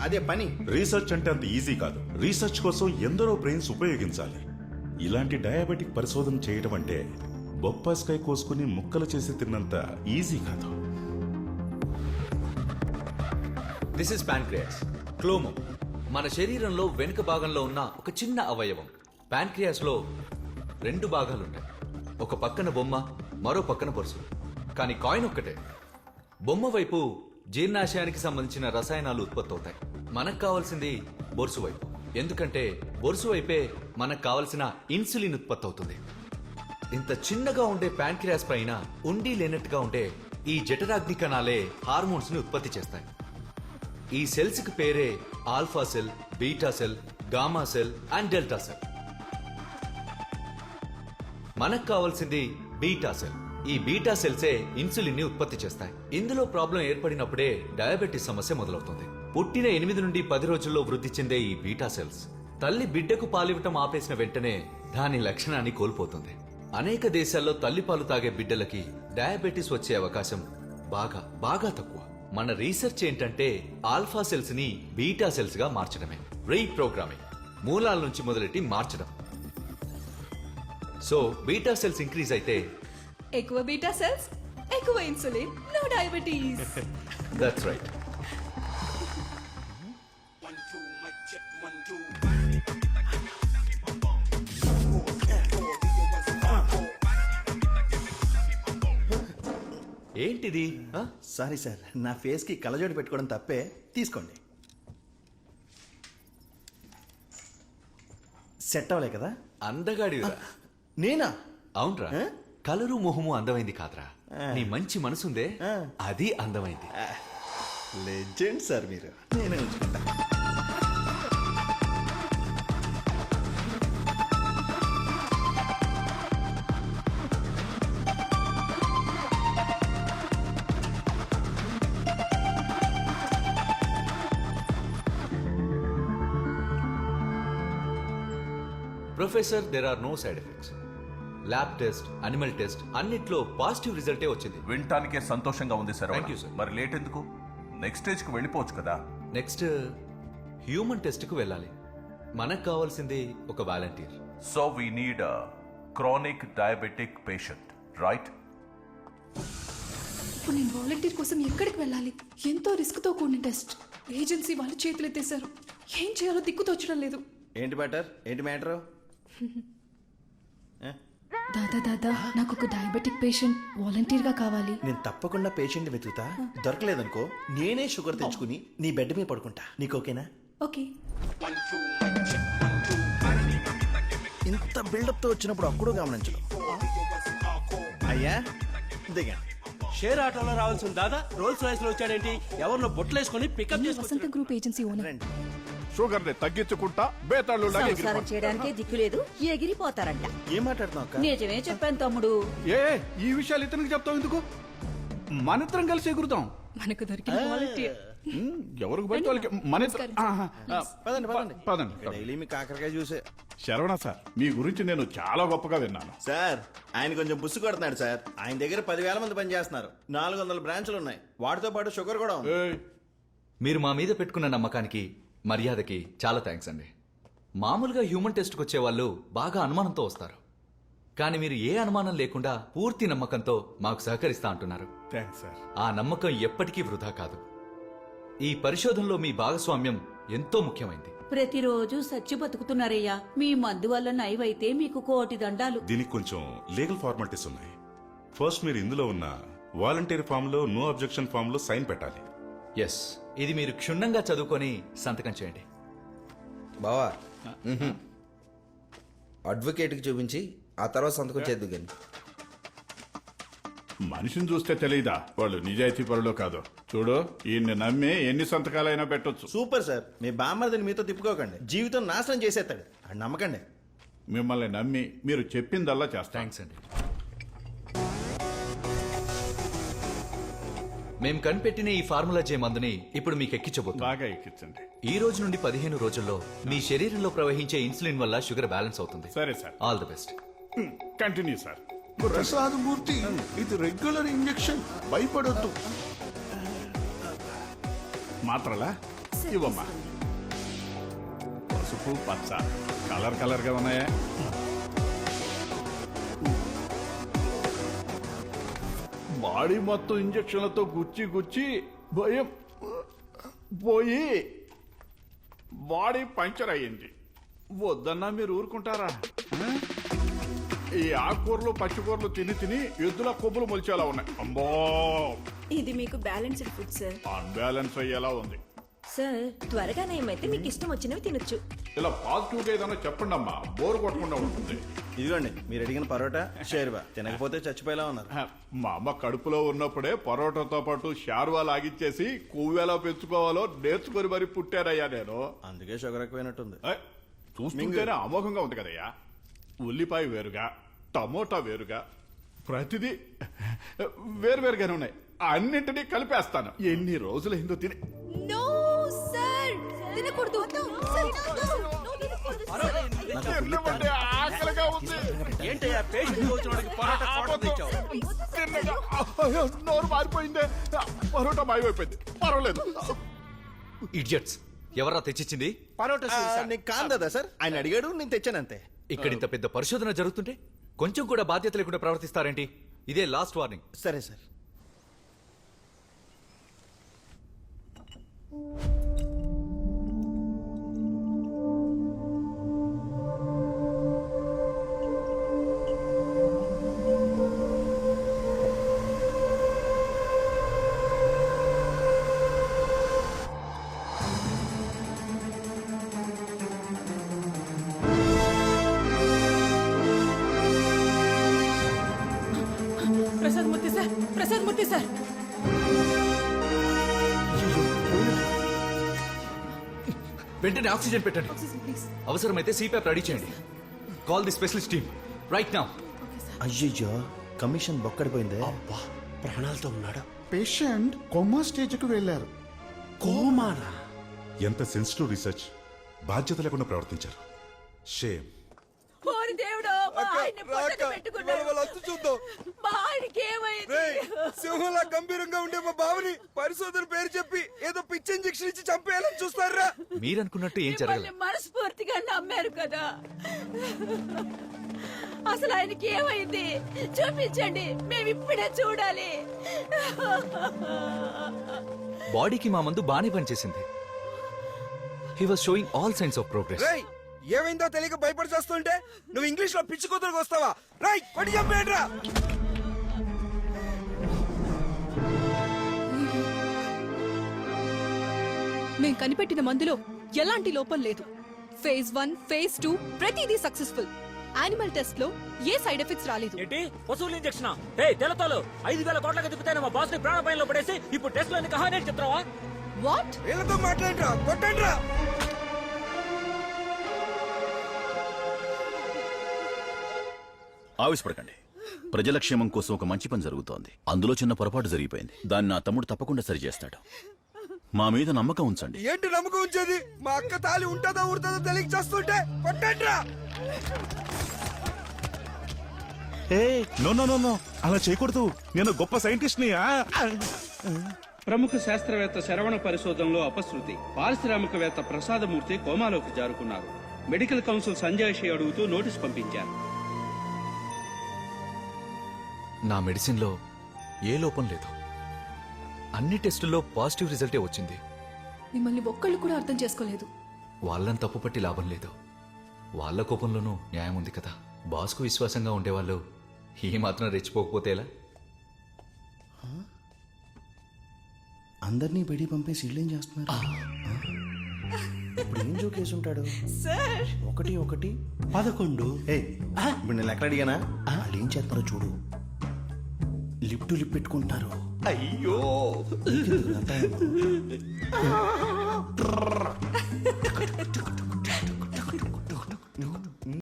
అదే పని. రీసెర్చ్ అంటే అంత ఈజీ కాదు. రీసెర్చ్ కోసం ఎందరో బ్రెయిన్స్ ఉపయోగించాలి. ఇలాంటి డయాబెటిక్ పరిశోధన చేయడం అంటే బొప్పాస్కాయ కోసుకుని ముక్కలు చేసి తిన్నంత ఈజీ కాదు. దిస్ ఇస్ ప్యాన్క్రియాస్ క్లోమం మన శరీరంలో వెనుక భాగంలో ఉన్న ఒక చిన్న అవయవం. ప్యాన్క్రియాస్లో రెండు భాగాలు ఉంటాయి ఒక పక్కన బొమ్మ మరో పక్కన బొరుసు కానీ కాయిన్ ఒక్కటే. బొమ్మ వైపు జీర్ణాశయానికి సంబంధించిన రసాయనాలు ఉత్పత్తి అవుతాయి మనకు కావాల్సింది బొరుసు వైపు. ఎందుకంటే బొరుసు వైపే మనకు కావలసిన ఇన్సులిన్ ఉత్పత్తి అవుతుంది ఇంత చిన్నగా ఉండే ప్యాంక్రియాస్ పైన ఉండి లేనట్టుగా ఉండే ఈ జఠరాగ్ని కణాలే హార్మోన్స్ని ఉత్పత్తి చేస్తాయి. ఈ సెల్స్కి పేరే alpha cell beta cell gamma cell and delta cell. మనకు కావాల్సింది బీటా సెల్. ఈ బీటా సెల్సే ఇన్సులిన్ని ఉత్పత్తి చేస్తాయి. ఇందులో ప్రాబ్లం ఏర్పడినప్పుడే డయాబెటీస్ సమస్య మొదలవుతుంది. పుట్టిన ఎనిమిది నుండి పది రోజుల్లో వృద్ధి చెందే ఈ బీటా సెల్స్. తల్లి బిడ్డకు పాలివ్వటం ఆపేసిన వెంటనే దాని లక్షణాన్ని కోల్పోతుంది. అనేక దేశాల్లో తల్లిపాలు తాగే బిడ్డలకి డయాబెటీస్ వచ్చే అవకాశం బాగా బాగా తక్కువ. మన రీసెర్చ్ ఏంటంటే ఆల్ఫా సెల్స్ని బీటా సెల్స్గా మార్చడమే రీప్రోగ్రామింగ్ మూలాల నుంచి మొదలెట్టి మార్చడం. సో బీటా సెల్స్ ఇంక్రీజ్ అయితే ఎక్కువ బీటా సెల్స్ ఎక్కువ insulin no diabetes that's right ఏంటిది? ఆ? సారీ సార్ నా ఫేస్కి కళ్ళజోడు పెట్టుకోవడం తప్పే. తీసుకోండి. సెట్ అవ్వలే కదా? అందగాడివిరా నేనా? అవునరా. ఆ? కలరు మొహము అందమైంది కాదురా. నీ మంచి మనసుందే. అది అందమైంది. లెజెండ్ సార్ మీరు. నేనే ఉంచుకుంటా. Professor there are no side effects lab test animal test అన్నిట్లో పాజిటివ్ రిజల్టే వచ్చింది. వినటానికే సంతోషంగా ఉంది సార్ Thank you, sir. మరి లేట్ ఎందుకు? నెక్స్ట్ స్టేజ్కి వెళ్ళిపోవచ్చు కదా. నెక్స్ట్ హ్యూమన్ టెస్ట్కు వెళ్ళాలి. మనకు కావాల్సింది ఒక volunteer. So we need chronic diabetic patient right ఇప్పుడు నేను వాలంటీర్ కోసం ఎక్కడికి వెళ్ళాలి? ఎంతో రిస్క్తో కూడిన టెస్ట్. ఏజెన్సీ వాళ్ళు చేతులెత్తేశారు. ఏం చేయాలో దిక్కు తోచడం లేదు. ఏంటి బటర్ ఏంటి మ్యాటరు? దాదా దాదా నాకు ఒక డయాబెటిక్ పేషెంట్ వాలంటీర్గా కావాలి. నేను తప్పకుండా పేషెంట్ వెతుకుతా. దొరకలేదనుకో నేనే షుగర్ తెచ్చుకుని నీ బెడ్ మీద పడుకుంటా. నీకు ఓకేనా ఓకే. ఇంత బిల్డప్తో వచ్చినప్పుడు అప్పుడు గమనించడం అయ్యా దిగా షేర్ ఆటోలో రావాల్సిన దాదా రోల్స్ రాయిస్లో వచ్చాడేంటి? ఎవరినో బొట్లేసుకొని పికప్ నేను వసంత గ్రూప్ ఏజెన్సీ ఓనర్ షుగర్ని తగ్గించుకుంటా బేతాళ్ళు సంసారం చేయడానికే దిక్కులేదు ఎగిరిపోతారంట. ఏం మాట్లాడుతున్నావు అక్క? నిజమే చెప్పాను తమ్ముడు. ఏ ఈ విషయాలు ఇతనికి చెప్తావు ఎందుకు? మనిద్దరం కలిసి ఎగురుతాం. మనకు దొరికిన ఉమ్, ఎవరికి వాళ్ళకి మన ఇద్దరం- ఆహా, ఆ, పదండి పదండి ప- పదండి. డైలీ మీ కాకరకాయ చూసే శరవణ సార్ మీ గురించి నేను చాలా గొప్పగా విన్నాను. సార్ ఆయన కొంచెం బుస్సు కొడుతున్నాడు సార్. ఆయన దగ్గర పదివేల మంది పనిచేస్తున్నారు నాలుగు వందల బ్రాంచ్లు ఉన్నాయి. వాటితో పాటు షుగర్ కూడా ఉంది. ఏయ్, మీరు మా మీద పెట్టుకున్న నమ్మకానికి మర్యాదకి చాలా థ్యాంక్స్ అండి. మామూలుగా హ్యూమన్ టెస్ట్కి వచ్చే వాళ్ళు బాగా అనుమానంతో వస్తారు. కానీ మీరు ఏ అనుమానం లేకుండా పూర్తి నమ్మకంతో మాకు సహకరిస్తా అంటున్నారు. Thanks sir. ఆ నమ్మకం ఎప్పటికీ వృధా కాదు. ఈ పరిశోధనలో మీ భాగస్వామ్యం ఎంతో ముఖ్యమైంది. ప్రతిరోజు సచ్చి బతుకుతున్నారయ్యా. మీ మందు వల్ల నయవైతే మీకు కోటి దండాలు. దీనికి కొంచెం లీగల్ ఫార్మాలిటీస్ ఉన్నాయి. ఫస్ట్ మీరు ఇందులో ఉన్న వాలంటీర్ ఫామ్లో నో అబ్జెక్షన్ ఫామ్లో సైన్ పెట్టాలి. ఎస్ ఇది మీరు క్షుణ్ణంగా చదువుకొని సంతకం చేయండి. బావా. అడ్వకేట్కి చూపించి ఆ తర్వాత సంతకం చేద్దు కానీ. మనిషిని చూస్తే తెలియదా వాళ్ళు నిజాయితీ పరులో కాదు. చూడు ఈయన్ని నమ్మి ఎన్ని సంతకాలైనా పెట్టొచ్చు. Super sir. మీ బామ్మర్దిని మీతో తిప్పుకోకండి. జీవితం నాశనం చేసేస్తాడు. నమ్మకండి. మిమ్మల్ని నమ్మి మీరు చెప్పిందల్లా చేస్తాం థ్యాంక్స్ అండి. మేం కనిపెట్టిన ఈ ఫార్ములా జే మందుని ఇప్పుడు మీకు ఎక్కించబోతున్నాం బాగా ఎక్కించండి. ఈ రోజు నుండి పదిహేను రోజుల్లో మీ శరీరంలో ప్రవహించే ఇన్సులిన్ వల్ల షుగర్ బ్యాలెన్స్ అవుతుంది. సరే sir. All the best continue sir. Prasad Murthy ఇది రెగ్యులర్ ఇంజెక్షన్. భయపడొద్దు. మాత్రలా? ఇవ్వమ్మా. పసుపు పచ్చ కలర్ కలర్గా ఉన్నాయా? బాడీ మొత్తం ఇంజక్షన్లతో గుచ్చి గుచ్చి భయం పోయి బాడీ పంచర్ అయ్యింది. వద్దన్నా మీరు ఊరుకుంటారా? ఈ ఆకుకూరలు పచ్చికూరలు తిని తిని ఎద్దుల కొబ్బులు మొలిచేలా ఉన్నాయి. అమ్మో! ఇది మీకు బ్యాలెన్స్డ్ ఫుడ్ సార్. అన్బ్యాలెన్స్ అయ్యేలా ఉంది. సార్ త్వరగా నయమైతే మీకు ఇష్టం వచ్చినవి తినొచ్చు. ఇలా పాజిటివ్గా ఏదైనా చెప్పండి అమ్మా బోర్ కొట్టకుండా ఉంటుంది. ఇదిగోండి మీరు అడిగిన పరోటా షేర్వా. తినకపోతే చచ్చిపోయేలా ఉన్నారు. మా అమ్మ కడుపులో ఉన్నప్పుడే పరోటాతో పాటు షార్వా లాగిచ్చేసి కొవ్వెలా పెంచుకోవాలో నేర్చుకొని మరి పుట్టారయ్యా నేను. అందుకే షుగర్ ఎక్కువైనట్టుంది. ఏ, చూస్తుంటేనే అమోఘంగా ఉంది కదయ్యా. ఉల్లిపాయ వేరుగా టమోటా వేరుగా ప్రతిదీ వేరువేరుగానే ఉన్నాయి. అన్నింటినీ కలిపేస్తాను. ఎన్ని రోజులైందో తిని. నో తినకూడదు తినమంటే ఆకలిగా ఉంది. ఏంటయ్యా పేషెంట్ వచ్చిన వాడికి పరోటా కోట తెచ్చావు. తిన్నగా. అయ్యో, నోరు మారిపోయిందే. పరోటా మాయమైపోయింది. పర్వాలేదు. ఇడియట్స్ ఎవరా తెచ్చిచ్చింది? పరోటా ఆ, నీకు కాదు కదా సార్. ఆయన అడిగాడు నేను తెచ్చాను అంతే ఇక్కడ ఇంత పెద్ద పరిశోధన జరుగుతుంటే కొంచెం కూడా బాధ్యత లేకుండా ప్రవర్తిస్తారేంటి? ఇదే లాస్ట్ వార్నింగ్ సరే sir. Prasad Murthy sir Prasad Murthy sir. వెంటనే ఆక్సిజన్ పెట్టండి. అవసరమైతే సిపాప్ రెడీ చేయండి. Call the specialist team right now అయ్యయ్యో కమిషన్ బొక్కడిపోయిందే. ప్రాణాలతో ఉన్నాడు? పేషెంట్ కొమ్మా స్టేజ్కు వెళ్ళారు. కోమానా? ఎంత సెన్సిటివ్ రీసెర్చ్. బాధ్యత లేకుండా ప్రవర్తించారు. షేమ్ ఆయన్ని పొట్టన పెట్టుకున్నాడు. మా ఆయనకి ఏమైంది? సింహంలా గంభీరంగా ఉండే మా బావని పరిశోధన పేరు చెప్పి ఏదో పిచ్చి ఇంజక్షన్ ఇచ్చి చంపేయాలని చూస్తారా? మీరనుకున్నట్టు ఏం మిమ్మల్ని జరగలేదు మనస్ఫూర్తిగా నమ్మారు కదా. అసలు ఆయనకి ఏమైంది? చూపించండి మేము ఇప్పుడే చూడాలి. బాడీకి మా మందు బాగానే పనిచేసింది. He was showing all signs of progress రేయ్ ఏమైందో తెలియక భయపడి చేస్తుంటే నువ్వు ఇంగ్లీష్లో పిచ్చి కూతురుకు వస్తావా? రైట్ కొడి చంపేయండిరా. మేం కనిపెట్టిన మందులో ఎలాంటి లోపం లేదు. ఫేజ్ వన్ ఫేజ్ టూ ప్రతిదీ సక్సెస్ఫుల్ యానిమల్ టెస్ట్లో ఏ సైడ్ ఎఫెక్ట్స్ రాలేదు. ఏంటి? పశువుల ఇంజక్షన్ ఏ తెలతాలు ఐదు వేల కోట్లకి దిగుతాను మా బాస్ని ప్రాణపాయంలో పడేసి ఇప్పుడు టెస్ట్లో కహానే చెప్తావా వాట్ వీళ్ళతో మాట్లాడరా కొట్టండిరా. ఆవేశపడకండి. ప్రజల క్షేమం కోసం ఒక మంచి పని జరుగుతోంది. అందులో చిన్న పొరపాటు జరిగిపోయింది. దాన్ని నా తమ్ముడు తప్పకుండా సరిచేస్తాడు. మా మీద నమ్మకం ఉంచండి. ఏంటి నమ్మకం ఉంచేది? మా అక్క తాలి ఉంటుందో ఊడుతుందో తెలియక చేస్తుంటే? కొట్టండిరా! ఏ నో నో నో నో. అలా చేయకూడదు. నేను గొప్ప సైంటిస్ట్ని ప్రముఖ శాస్త్రవేత్త శరవణ పరిశోధనలో అపశృతి. పారిశ్రామికవేత్త ప్రసాదమూర్తి కోమాలోకి జారుకున్నారు. మెడికల్ కౌన్సిల్ సంజయ్ షే అడుగుతూ నోటీస్ పంపించారు. నా మెడిసిన్లో ఏ లోపం లేదు. అన్ని టెస్టుల్లో పాజిటివ్ రిజల్టే వచ్చింది. మిమ్మల్ని ఒక్కళ్ళు కూడా అర్థం చేసుకోలేదు. వాళ్ళని తప్పుపట్టి లాభం లేదు. వాళ్ళ కోపంలోనూ న్యాయం ఉంది కదా. బాస్కు విశ్వాసంగా ఉండేవాళ్ళు ఈ మాత్రం రెచ్చిపోకపోతే ఎలా? అందరినీ బయటికి పంపేసి ఇల్లు ఏం చేస్తున్నారు ఇప్పుడు ఏం జోకేసి ఉంటాడు ఒకటి ఒకటి పదకొండు. ఏ ఇప్పుడు నేను ఎక్కడ అడిగానా? వాళ్ళు ఏం చేస్తారో చూడు. లిప్ టు లిప్ పెట్టుకుంటారు అయ్యో